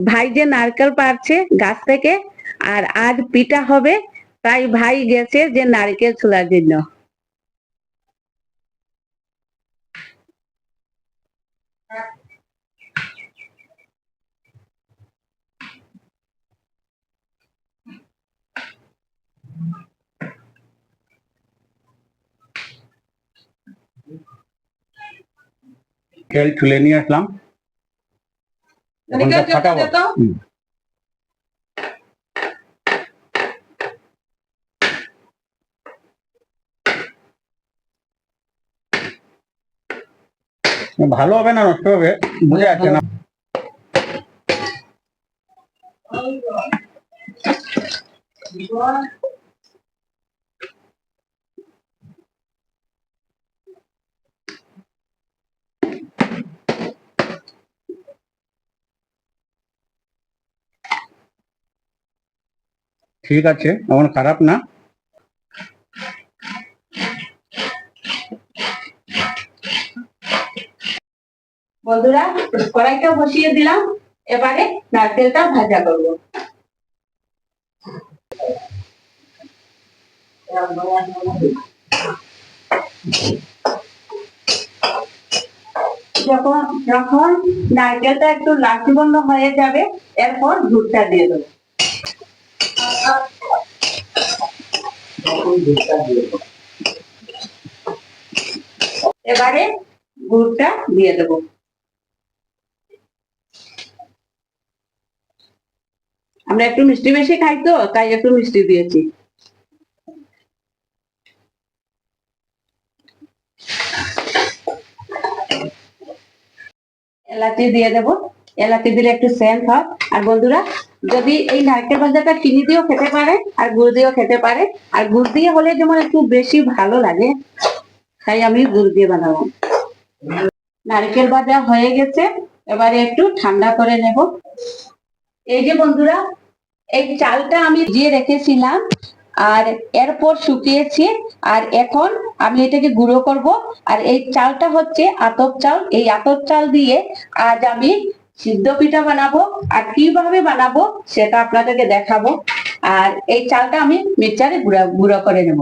ভাই যে নারকেল পারছে গাছ থেকে, আর আজ পিঠা হবে, তাই ভাই গেছে যে নারকেল ছোলার জন্য। তেল তুলে নিয়ে আসলাম এখন নারকেল এটা ফাটাবো চটকে তো? হুম। ভালো হবে না নষ্ট হবে বুঝে যাচ্ছে না। ঠিক আছে এমন খারাপ না। বন্ধুরা, কড়াইটা বসিয়ে দিলাম, এবারে নারকেলটা ভাজা করব। যখন যখন নারকেলটা একটু লাচি বন্ধ হয়ে যাবে, এরপর দুধটা দিয়ে দেবো। এবারে গুড়টা দিয়ে দেবো। আমরা একটু মিষ্টি বেশি খাই তো, তাই একটু মিষ্টি দিয়েছি। এলাচি দিয়ে দেব। এলাচি দিলে একটু সেন্ট হয়। আর বন্ধুরা যদি এই নারকেল ভাজাটা চিনি দিয়েও খেতে পারে আর গুড় দিয়েও খেতে পারে, আর গুড় দিয়ে হলে যেমন একটু বেশি ভালো লাগে, তাই আমি গুড় দিয়ে বানাবো। নারকেল ভাজা হয়ে গেছে, এবারে একটু ঠান্ডা করে নেব। এই যে বন্ধুরা, এই চালটা আমি দিয়ে রেখেছিলাম, আর এরপর শুকিয়েছি, আর এখন আমি এটাকে গুঁড়ো করব। আর এই চালটা হচ্ছে আতপ চাল। এই আতপ চাল দিয়ে আজ আমি সিদ্ধ পিঠা বানাবো আর কীভাবে বানাবো সেটা আপনাদেরকে দেখাবো। আর এই চালটা আমি মিক্সারে গুঁড়া, গুঁড়ো করে নেব।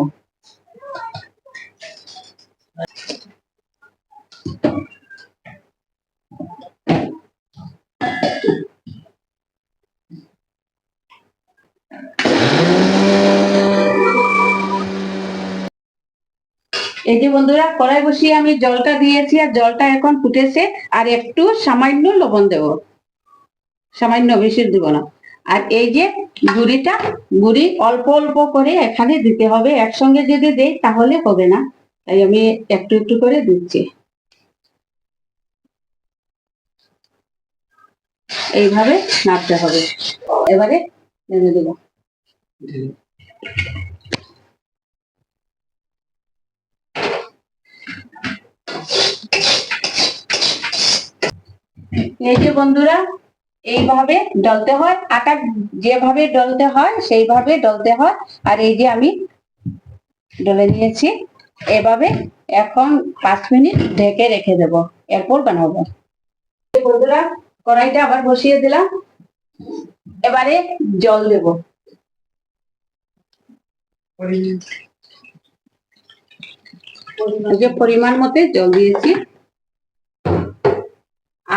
এই যে বন্ধুরা, কড়াই বসিয়ে আমি জলটা দিয়েছি আর জলটা এখন ফুটেছে আর একটু সামান্য লবণ দেব। সামান্য, বেশি দিব না। আর এই যে গুড়িটা, গুড়ি অল্প অল্প করে এখানে দিতে হবে। একসঙ্গে যদি দেই তাহলে হবে না। তাই আমি একটু একটু করে দিচ্ছি। এইভাবে নাড়তে হবে। এবারে নেমে দেবো। এই বন্ধুরা, এইভাবে ডলতে হয় আটা যেভাবে ডলতে হয়, সেইভাবে ডলতে হয়। আর এই যে আমি ডলে নিয়েছি, এভাবে এখন পাঁচ মিনিট ঢেকে রেখে দেব, এরপর বানাবো। বন্ধুরা, কড়াইটা আবার বসিয়ে দিলাম, এবারে জল দেব। পরিমাণ মতে জল দিয়েছি।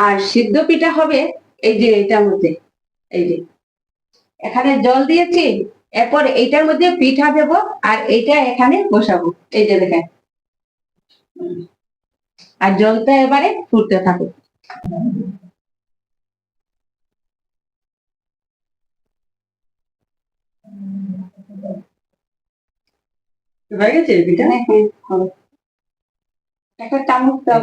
আর সিদ্ধ পিঠা হবে এই যে এটার মধ্যে এই যে। এখানে জল দিয়েছি এরপর এইটার মধ্যে পিঠা দেব আর এইটা এখানে বসাবো এই যে দেখেন। আর জলটা এবারে ফুটতে থাকুক। হয়ে গেছে পিঠা। একটা চামচ দাও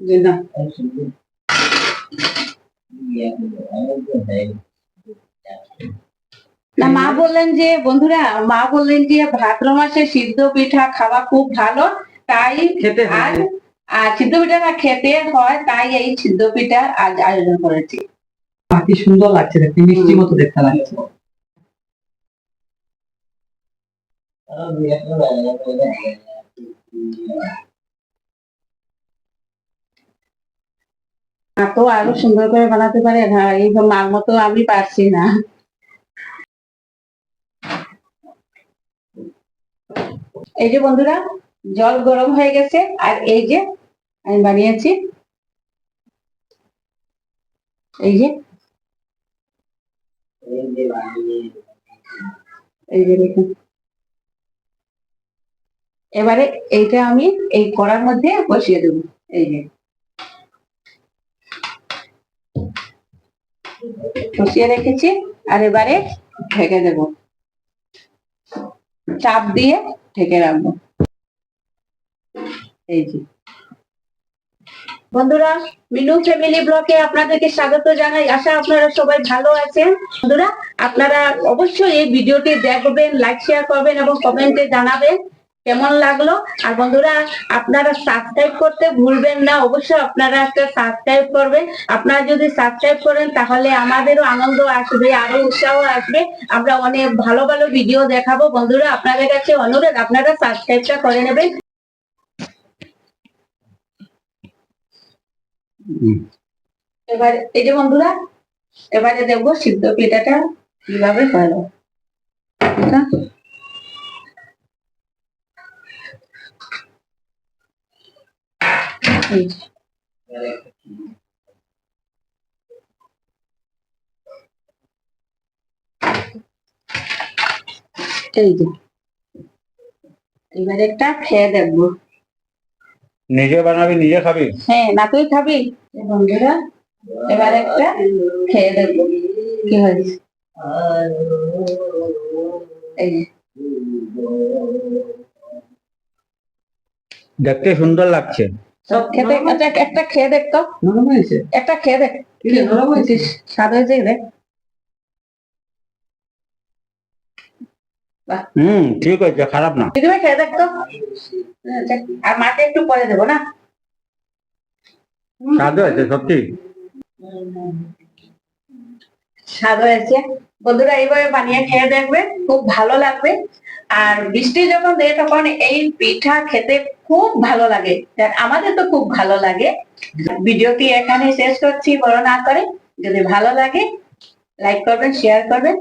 না না মা বললেন যে বন্ধুরা মা বললেন যে ভাদ্র মাসে সিদ্ধ পিঠা খাওয়া খুব ভালো তাই খেতে আর আর সিদ্ধ পিঠাটা খেতে হয় তাই এই সিদ্ধ পিঠার আজ আয়োজন করেছি। কি সুন্দর লাগছে দেখতে মিষ্টি মতো দেখতে লাগছে। মা তো আরও সুন্দর করে বানাতে পারে এই মার মতো আমি পারছি না। এই যে বন্ধুরা, জল গরম হয়ে গেছে, আর এই যে আমি বানিয়েছি, এই যে এই যে দেখুন। এবারে এইটা আমি এই কড়ার মধ্যে বসিয়ে দেবো, এই যে। বসিয়ে রেখেছি, আর এবারে ঢেকে দেব। চাপ দিয়ে ঢেকে রাখব। এই যে। বন্ধুরা, মিনু ফ্যামিলি ব্লকে আপনাদেরকে স্বাগত জানাই। আশা আপনারা সবাই ভালো আছেন। বন্ধুরা, আপনারা অবশ্যই এই ভিডিওটি দেখবেন, লাইক, শেয়ার করবেন এবং কমেন্টে জানাবেন। কেমন লাগল? আর বন্ধুরা, আপনারা সাবস্ক্রাইব করতে ভুলবেন না। অবশ্যই আপনারা একটা সাবস্ক্রাইব করবেন। আপনারা যদি সাবস্ক্রাইব করেন, তাহলে আমাদেরও আনন্দ আসবে, আরও উৎসাহ আসবে। আমরা অনেক ভালো ভালো ভিডিও দেখাবো। বন্ধুরা, আপনাদের কাছে অনুরোধ, আপনারা সাবস্ক্রাইবটা করে নেবেন। এবার, এই যে বন্ধুরা, এবারে দেখব সিদ্ধ পিঠাটা কীভাবে হলো যে। এই যে। এবার একটা খেয়ে দেখব। নিজে বানাবি নিজে খাবি? হ্যাঁ না তুই খাবি? বন্ধুরা এবার একটা খেয়ে দেখব। কি হয়েছে? এই দেখতে সুন্দর লাগছে। খেতে আচ্ছা একটা খেয়ে দেখতো নরম হয়েছে? একটা খেয়ে দেখ। নরম হয়েছে? স্বাদ হয়েছে দেখ হুম ঠিক আছে খারাপ না। দিদিভাই খেয়ে দেখতো আচ্ছা, আর মাকে একটু পরে দেবো না? স্বাদ হয়েছে সত্যি। স্বাদ হয়েছে। বন্ধুরা এইভাবে বানিয়ে খেয়ে দেখবে খুব ভালো লাগবে। আর বৃষ্টি যখন দেয়, তখন এই পিঠা খেতে খুব ভালো লাগে। আমাদের তো খুব ভালো লাগে। ভিডিওটি এখানে শেষ করছি। বড় না করে যদি ভালো লাগে লাইক করবেন শেয়ার করবেন।